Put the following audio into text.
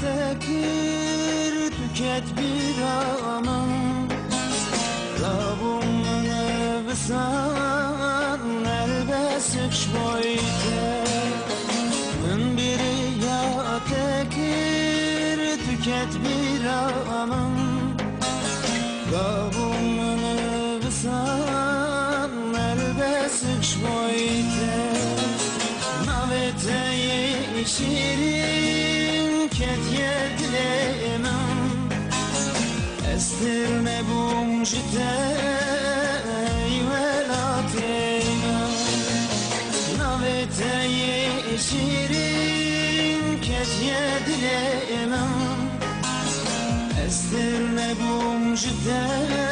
tekir tüket bir anım. Rabbumun evsan elbe sıkş boyte. Min biri ya tekir tüket bir anım. Rabbumun evsan elbe sıkş boyte. Navete şirin ket yedlemem Estirme bum jite velatena Navete şirin ket yedlemem Estirme bum jite sebra dileyim